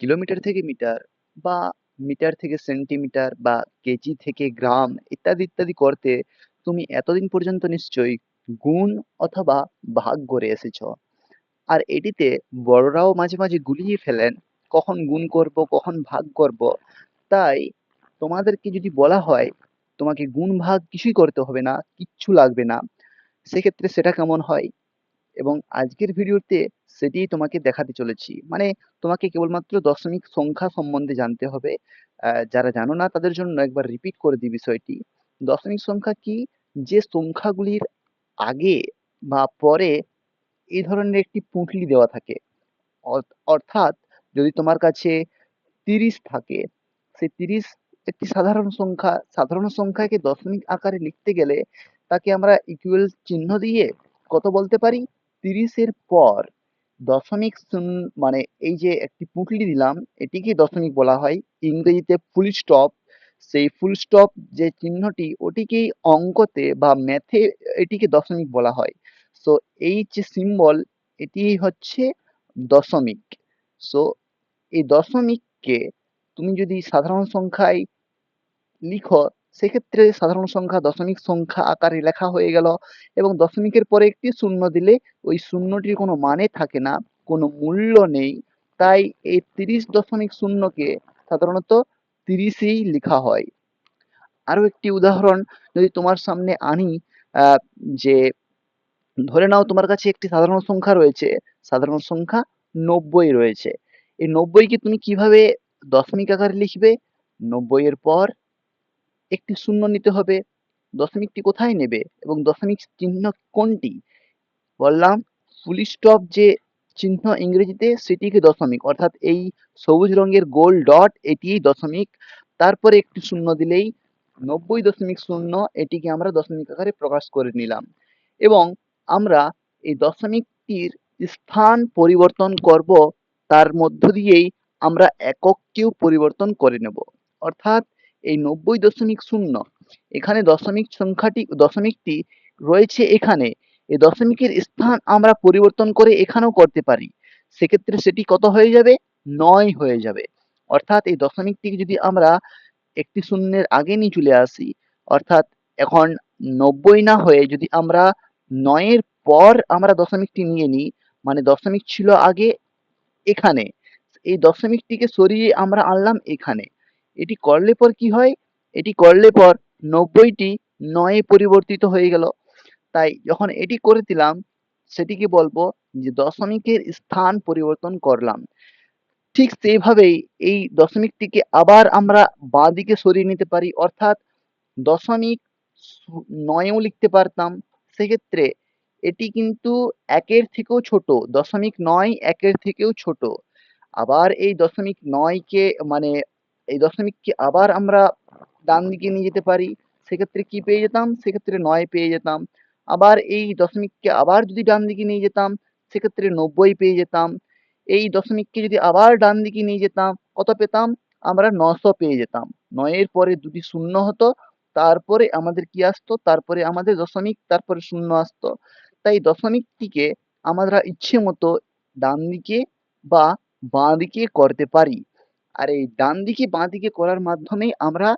Kilometre থেকে metre বা metre থেকে সেন্টিমিটার বা কেজি থেকে গ্রাম ইত্যাদি ইত্যাদি করতে তুমি এতদিন পর্যন্ত নিশ্চয়ই গুণ অথবা ভাগ করে এসেছ। আর এটিতে বড়রাও মাঝে মাঝে গুলিয়ে ফেলেন, কখন গুণ করব, কখন ভাগ করব। তাই তোমাদেরকে যদি বলা হয়, তোমাকে গুণ ভাগ কিছুই করতে হবে না, কিচ্ছু লাগবে না। সেক্ষেত্রে সেটা কেমন হয়? এবং আজকের ভিডিওতে সেটিই তোমাকে দেখাতে চলেছি। মানে তোমাকে কেবলমাত্র দশমিক সংখ্যা সম্বন্ধে জানতে হবে। যারা জানো না তাদের জন্য একবার রিপিট করে দিই বিষয়টি। দশমিক সংখ্যা কি? যে সংখ্যাগুলির আগে বা পরে এই ধরনের একটি পুঁটলি দেওয়া থাকে। অর্থাৎ যদি তোমার কাছে তিরিশ থাকে সেই তিরিশ একটি সাধারণ সংখ্যা, সাধারণ সংখ্যাকে দশমিক আকারে লিখতে গেলে তাকে আমরা ইকুয়াল চিহ্ন দিয়ে কত বলতে পারি? তিরিশের পর দশমিক শূন্য মানে এই যে একটি পুঁটলি দিলাম এটিকে দশমিক বলা হয়। ইংরেজিতে ফুল স্টপ সেই ফুল স্টপ যে চিহ্নটি, ওটিকেই অঙ্কতে বা ম্যাথে এটিকে দশমিক বলা হয়। সো এই যে সিম্বল এটি হচ্ছে দশমিক। সো এই দশমিককে তুমি যদি সাধারণ সংখ্যায় লিখো সেক্ষেত্রে সাধারণ সংখ্যা, দশমিক সংখ্যা আকারে লেখা হয়ে গেল এবং দশমিকের পরে একটি শূন্য দিলে ওই শূন্যটির কোনো মানে থাকে না, কোনো মূল্য নেই। তাই এই তিরিশ দশমিক শূন্যকে সাধারণত তিরিশেই লেখা হয়। আরও একটি উদাহরণ, যদি তোমার সামনে আনি যে ধরে নাও তোমার কাছে একটি সাধারণ সংখ্যা রয়েছে, সাধারণ সংখ্যা নব্বই রয়েছে। এই নব্বইকে তুমি কীভাবে দশমিক আকারে লিখবে? নব্বই এর পর একটি শূন্য নিতে হবে। দশমিকটি কোথায় নেবে এবং দশমিক চিহ্ন কোনটি? বললাম, ফুল স্টপ যে চিহ্ন ইংরেজিতে সেটিকে দশমিক, অর্থাৎ এই সবুজ রঙের গোল ডট এটি দশমিক, তারপরে একটি শূন্য দিলেই নব্বই দশমিক শূন্য এটিকে আমরা দশমিক আকারে প্রকাশ করে নিলাম। এবং আমরা এই দশমিকটির স্থান পরিবর্তন করব, তার মধ্য দিয়েই আমরা একককেও পরিবর্তন করে নেব। অর্থাৎ এই নব্বই দশমিক শূন্য। এখানে দশমিক সংখ্যাটি, দশমিকটি রয়েছে এখানে। এই দশমিকের স্থান আমরা পরিবর্তন করে এখানেও করতে পারি। সেক্ষেত্রে সেটি কত হয়ে যাবে? নয় হয়ে যাবে। অর্থাৎ এই দশমিকটিকে যদি আমরা একটি শূন্যের আগে নিয়ে চলে আসি, অর্থাৎ এখন নব্বই না হয়ে যদি আমরা নয়ের পর আমরা দশমিকটি নিয়ে নিই মানে দশমিক ছিল আগে এখানে। এই দশমিকটিকে সরিয়ে আমরা আনলাম এখানে। এটি করলে পর কি হয়? এটি করলে পর নব্বইটি নয়ে পরিবর্তিত হয়ে গেল। তাই যখন এটি করে দিলাম সেটিকে বলব যে দশমিকের স্থান পরিবর্তন করলাম। ঠিক সেইভাবেই এই দশমিকটিকে আবার আমরা বাঁ দিকে সরিয়ে নিতে পারি। অর্থাৎ দশমিক নয়েও লিখতে পারতাম। সেক্ষেত্রে এটি কিন্তু একের থেকেও ছোট। দশমিক নয় একের থেকেও ছোট। আবার এই দশমিক নয়কে মানে এই দশমিককে আবার আমরা ডান দিকে নিয়ে যেতে পারি? সেক্ষেত্রে কি পেয়ে যেতাম? সেক্ষেত্রে নয় পেয়ে যেতাম। আবার এই দশমিককে আবার যদি ডান দিকে নিয়ে যেতাম, সেক্ষেত্রে নব্বই পেয়ে যেতাম। এই দশমিককে যদি আবার ডান দিকে নিয়ে যেতাম, কত পেতাম? আমরা নশো পেয়ে যেতাম। নয়ের পরে দুটি শূন্য হতো, তারপরে আমাদের কি আসতো? তারপরে আমাদের দশমিক, তারপরে শূন্য আসতো। তাই দশমিকটিকে আমরা ইচ্ছে মতো ডান দিকে বা বাঁ দিকে করতে পারি। আর এই ডান দিকে বাঁ দিকে করার মাধ্যমে আমরা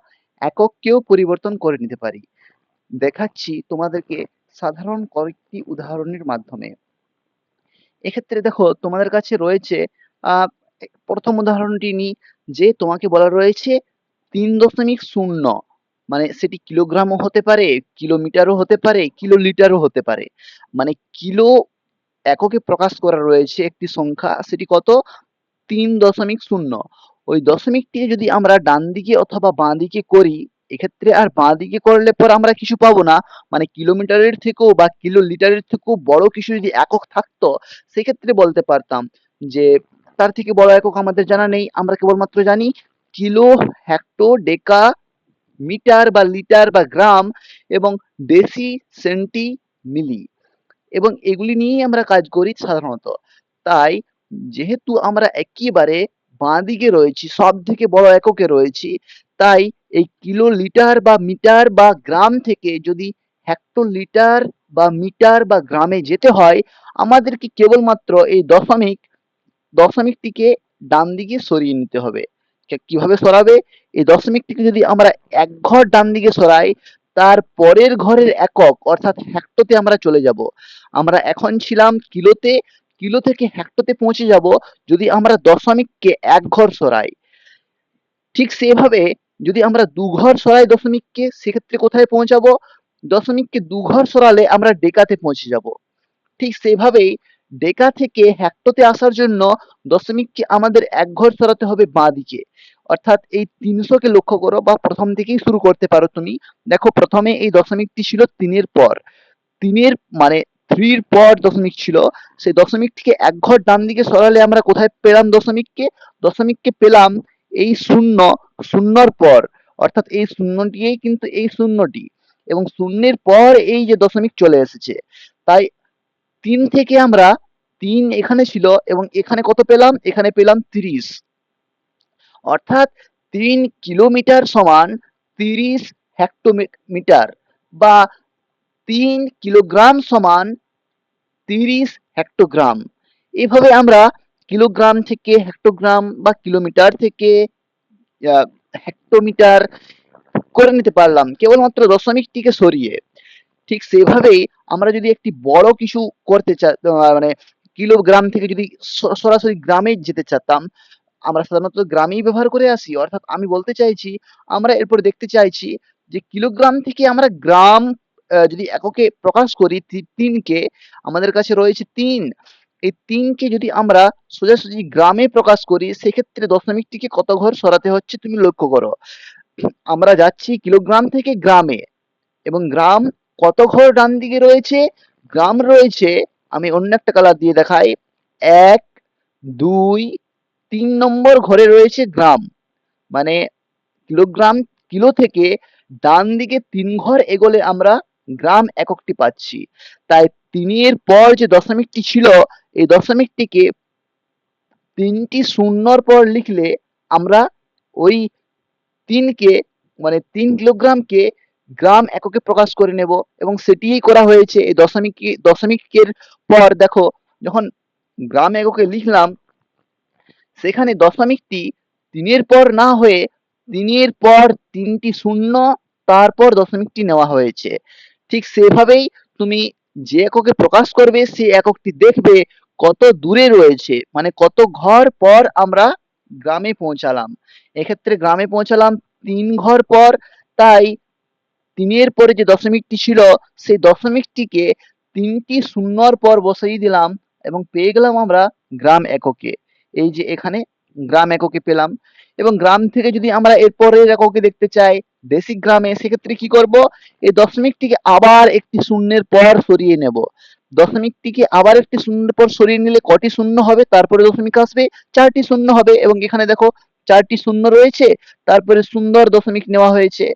একককেও পরিবর্তন করে নিতে পারি। দেখাচ্ছি তোমাদেরকে সাধারণ কয়েকটি উদাহরণের মাধ্যমে। এক্ষেত্রে দেখো, তোমাদের কাছে রয়েছে প্রথম উদাহরণটি নিই যে তোমাকে বলা রয়েছে তিন দশমিক শূন্য। মানে সেটি কিলোগ্রামও হতে পারে, কিলোমিটারও হতে পারে কিলো লিটারও হতে পারে। মানে কিলো এককে প্রকাশ করা রয়েছে একটি সংখ্যা, সেটি কত? তিন দশমিক শূন্য। ওই দশমিকটিকে যদি আমরা ডান দিকে অথবা বাঁ দিকে করি, এক্ষেত্রে আর বাঁ দিকে করলে পর আমরা কিছু পাবো না। মানে কিলোমিটারের থেকেও বা কিলো লিটারের থেকেও বড় কিছু যদি একক থাকতো, সেক্ষেত্রে বলতে পারতাম যে তার থেকে বড় একক আমাদের জানা নেই। আমরা কেবলমাত্র জানি কিলো, হেক্টো, ডেকা, মিটার বা লিটার বা গ্রাম এবং দেশি সেন্টি, মিলি এবং এগুলি নিয়েই আমরা কাজ করি সাধারণত। তাই যেহেতু আমরা একেবারে বাঁ দিকে রয়েছি সব থেকে বড় এককে রয়েছি। তাই এই কিলো লিটার বা মিটার বা গ্রাম থেকে যদি হেক্টো লিটার বা মিটার বা গ্রামে যেতে হয়, আমাদেরকে কেবলমাত্র এই দশমিক, দশমিকটিকে ডান দিকে সরিয়ে নিতে হবে। কীভাবে সরাবে? এই দশমিকটিকে যদি আমরা এক ঘর ডান দিকে সরাই, তার পরের ঘরের একক, অর্থাৎ হেক্টোতে আমরা চলে যাব। আমরা এখন ছিলাম কিলোতে কিলো থেকে হেক্টোতে পৌঁছে যাব যদি আমরা দশমিককে এক ঘর সরাই। ঠিক সেভাবে যদি আমরা দু ঘর সরাই দশমিককে, সেক্ষেত্রে কোথায় পৌঁছাবো? দশমিককে দু ঘর সরালে আমরা ডেকাতে পৌঁছে যাব। ঠিক সেভাবেই ডেকা থেকে হেক্টোতে আসার জন্য দশমিককে আমাদের এক ঘর সরাতে হবে বাঁ দিকে অর্থাৎ এই তিনশোকে লক্ষ্য করো বা প্রথম থেকেই শুরু করতে পারো তুমি। দেখো, প্রথমে এই দশমিকটি ছিল তিনের পর। তিনের মানে থ্রির পর দশমিক ছিল, সেই দশমিক থেকে এক ঘর ডান দিকে সরালে আমরা কোথায় পেলাম দশমিককে? দশমিককে পেলাম এই শূন্য, শূন্যর পর। অর্থাৎ এই শূন্যটিই কিন্তু এই শূন্যটি। এবং শূন্যের পর এই যে দশমিক চলে এসেছে, তাই তিন থেকে আমরা তিন এখানে ছিল এবং এখানে কত পেলাম? এখানে পেলাম তিরিশ। অর্থাৎ তিন কিলোমিটার সমান তিরিশ হেক্টোমিটার বা তিন কিলোগ্রাম সমান তিরিশ হেক্টোগ্রাম এভাবে আমরা কিলোগ্রাম থেকে হেক্টোগ্রাম বা কিলোমিটার থেকে হেক্টোমিটার করে নিতে পারলাম, কেবলমাত্র দশমিকটিকে সরিয়ে। ঠিক সেভাবেই আমরা যদি একটি বড় কিছু করতে চা মানে কিলোগ্রাম থেকে যদি সরাসরি গ্রামে যেতে চাতাম, আমরা সাধারণত গ্রামেই ব্যবহার করে আসি। অর্থাৎ আমি বলতে চাইছি, আমরা এরপর দেখতে চাইছি যে কিলোগ্রাম থেকে আমরা গ্রাম যদি এককে প্রকাশ করি তিনকে, আমাদের কাছে রয়েছে তিন। এই তিনকে যদি আমরা সোজাসুজি গ্রামে প্রকাশ করি, সেক্ষেত্রে দশমিকটিকে কত ঘর সরাতে হচ্ছে তুমি লক্ষ্য করো। আমরা যাচ্ছি কিলোগ্রাম থেকে গ্রামে, এবং গ্রাম কত ঘর ডান দিকে রয়েছে? গ্রাম রয়েছে, আমি অন্য একটা কালার দিয়ে দেখাই, এক, দুই, তিন নম্বর ঘরে রয়েছে গ্রাম। মানে কিলোগ্রাম, কিলো থেকে ডান দিকে তিন ঘর এগোলে আমরা গ্রাম এককটি পাচ্ছি। তাই তিনের পর যে দশমিকটি ছিল, এই দশমিকটিকে তিনটি শূন্যর পর লিখলে আমরা ওই তিনকে মানে তিন কিলোগ্রামকে গ্রাম এককে প্রকাশ করে নেব এবং সেটিই করা হয়েছে এই দশমিক দশমিকের পর। দেখো, যখন গ্রাম এককে লিখলাম, সেখানে দশমিকটি তিনের পর না হয়ে তিনের পর তিনটি শূন্য, তারপর দশমিকটি নেওয়া হয়েছে। ঠিক সেভাবেই তুমি যে এককে প্রকাশ করবে সেই এককটি দেখবে কত দূরে রয়েছে। মানে কত ঘর পর আমরা গ্রামে পৌঁছালাম। এক্ষেত্রে গ্রামে পৌঁছালাম তিন ঘর পর, তাই তিনের পরে যে দশমিকটি ছিল, সেই দশমিকটিকে তিনটি শূন্যর পর বসিয়ে দিলাম এবং পেয়ে গেলাম আমরা গ্রাম এককে। এই যে এখানে গ্রাম এককে পেলাম। এবং গ্রাম থেকে যদি আমরা এর পরের এককে দেখতে চাই বেসিক গ্রামে, সেক্ষেত্রে কি করব? এই দশমিকটিকে আবার একটি শূন্যের পর সরিয়ে নেব। দশমিকটিকে আবার একটি শূন্যের পর সরিয়ে নিলে কটি শূন্য হবে? তারপরে দশমিক আসবে, চারটি শূন্য হবে এবং এখানে দেখো চারটি শূন্য রয়েছে, তারপরে সুন্দর দশমিক নেওয়া হয়েছে।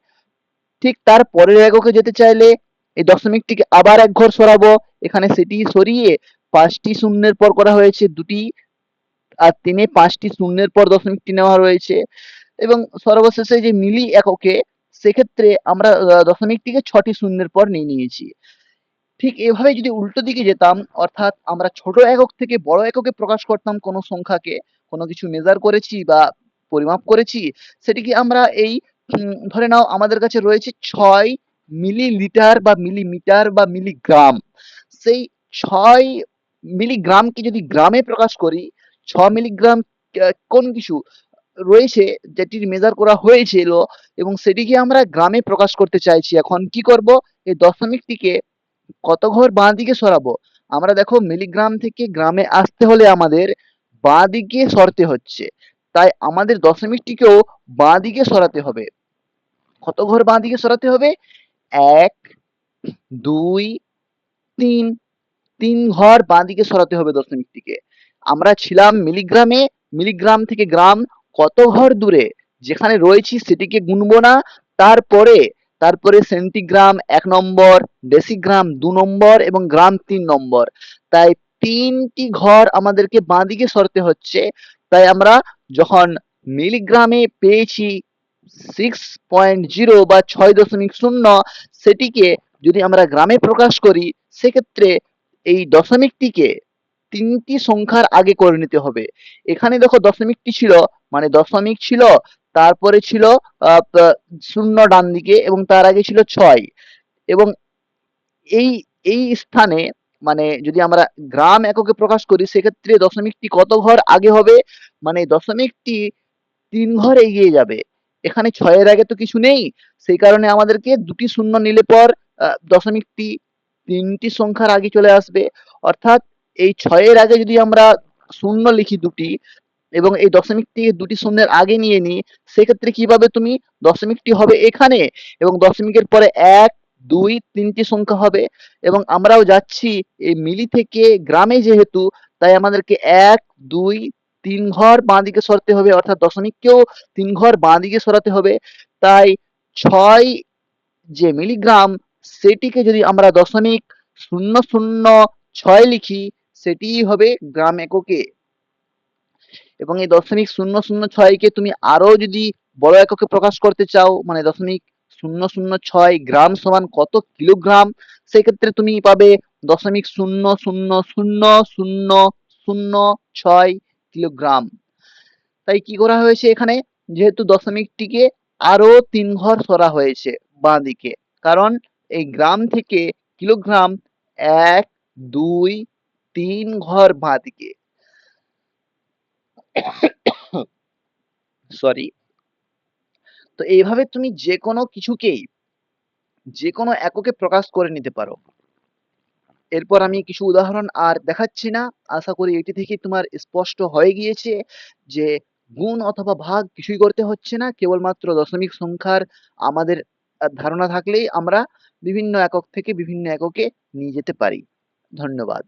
ঠিক তার পরের এককে যেতে চাইলে এই দশমিকটিকে আবার এক ঘর সরাবো। এখানে সেটি সরিয়ে পাঁচটি শূন্যের পর করা হয়েছে দুটি। আর তিনে পাঁচটি শূন্যের পর দশমিকটি নেওয়া রয়েছে। এবং সর্বশেষে যে মিলি এককে, সেক্ষেত্রে আমরা দশমিকটিকে ছটি শূন্যের পর নিয়ে নিয়েছি। ঠিক এভাবে যদি উল্টো দিকে যেতাম, অর্থাৎ আমরা ছোট একক থেকে বড় এককে প্রকাশ করতাম কোনো সংখ্যাকে, কোনো কিছু মেজার করেছি বা পরিমাপ করেছি, সেটিকে আমরা এই ধরে নাও আমাদের কাছে রয়েছে ছয় মিলিলিটার বা মিলিমিটার বা মিলিগ্রাম। সেই ছয় মিলিগ্রামকে যদি গ্রামে প্রকাশ করি ছ মিলিগ্রাম কোন কিছু রয়েছে যেটির মেজার করা হয়েছিল এবং সেটিকে আমরা গ্রামে প্রকাশ করতে চাইছি। এখন কি করব? এই দশমিকটিকে কত ঘর বাঁ দিকে সরাবো? আমরা দেখো মিলিগ্রাম থেকে গ্রামে আসতে হলে আমাদের বাঁ দিকে সরতে হচ্ছে। তাই আমাদের দশমিকটিকেও বাঁ দিকে সরাতে হবে। কত ঘর বাঁ দিকে সরাতে হবে? এক, দুই, তিন। তিন ঘর বাঁ দিকে সরাতে হবে দশমিকটিকে। আমরা ছিলাম মিলিগ্রামে, মিলিগ্রাম থেকে গ্রাম কত ঘর দূরে? যেখানে রয়েছি সেটিকে গুনবো না। তারপরে তারপরে সেন্টিগ্রাম এক নম্বর, ডেসিগ্রাম দু নম্বর এবং গ্রাম তিন নম্বর। তাই তিনটি ঘর আমাদেরকে বাঁদিকে সরতে হচ্ছে। তাই আমরা যখন মিলিগ্রামে পেয়েছি সিক্স পয়েন্ট জিরো বা ছয় দশমিক শূন্য, সেটিকে যদি আমরা গ্রামে প্রকাশ করি, সেক্ষেত্রে এই দশমিকটিকে তিনটি সংখ্যার আগে করে নিতে হবে। এখানে দেখো দশমিকটি ছিল মানে দশমিক ছিল, তারপরে ছিল শূন্য ডান দিকে এবং তার আগে ছিল ছয়। এবং এই এই স্থানে মানে যদি আমরা গ্রাম এককে প্রকাশ করি, সেক্ষেত্রে দশমিকটি কত ঘর আগে হবে? মানে দশমিকটি তিন ঘর এগিয়ে যাবে। এখানে ছয়ের আগে তো কিছু নেই, সেই কারণে আমাদেরকে দুটি শূন্য নিলে পর দশমিকটি তিনটি সংখ্যার আগে চলে আসবে। অর্থাৎ এই ছয়ের আগে যদি আমরা শূন্য লিখি দুটি এবং এই দশমিকটি দুটি শূন্যের আগে নিয়ে নিই, সেক্ষেত্রে কীভাবে তুমি দশমিকটি হবে এখানে এবং দশমিকের পরে এক, দুই, তিনটি সংখ্যা হবে? এবং আমরাও যাচ্ছি এই মিলি থেকে গ্রামে যেহেতু, তাই আমাদেরকে এক, দুই, তিন ঘর বাঁ দিকে সরতে হবে, অর্থাৎ দশমিককেও তিন ঘর বাঁ দিকে সরাতে হবে। তাই ছয় যে মিলিগ্রাম, সেটিকে যদি আমরা দশমিক শূন্য শূন্য ছয় লিখি সেটিই হবে গ্রাম এককে। এবং এই দশমিক শূন্য শূন্য ছয়কে তুমি আরও যদি বড় এককে প্রকাশ করতে চাও মানে দশমিক শূন্য শূন্য ছয় গ্রাম সমান কত কিলোগ্রাম, সেক্ষেত্রে তুমি পাবে দশমিক শূন্য শূন্য শূন্য শূন্য শূন্য ছয় কিলোগ্রাম। তাই কি করা হয়েছে এখানে? যেহেতু দশমিকটিকে আরও তিন ঘর সরা হয়েছে বাঁ দিকে কারণ এই গ্রাম থেকে কিলোগ্রাম এক, দুই তিন ঘর বাঁ সরি তো এইভাবে তুমি যে কোনো কিছুকেই যে কোনো এককে প্রকাশ করে নিতে পারো। এরপর আমি কিছু উদাহরণ আর দেখাচ্ছি না। আশা করি এটি থেকে তোমার স্পষ্ট হয়ে গিয়েছে যে গুণ অথবা ভাগ কিছুই করতে হচ্ছে না। কেবলমাত্র দশমিক সংখ্যার আমাদের ধারণা থাকলেই আমরা বিভিন্ন একক থেকে বিভিন্ন এককে নিয়ে যেতে পারি। ধন্যবাদ।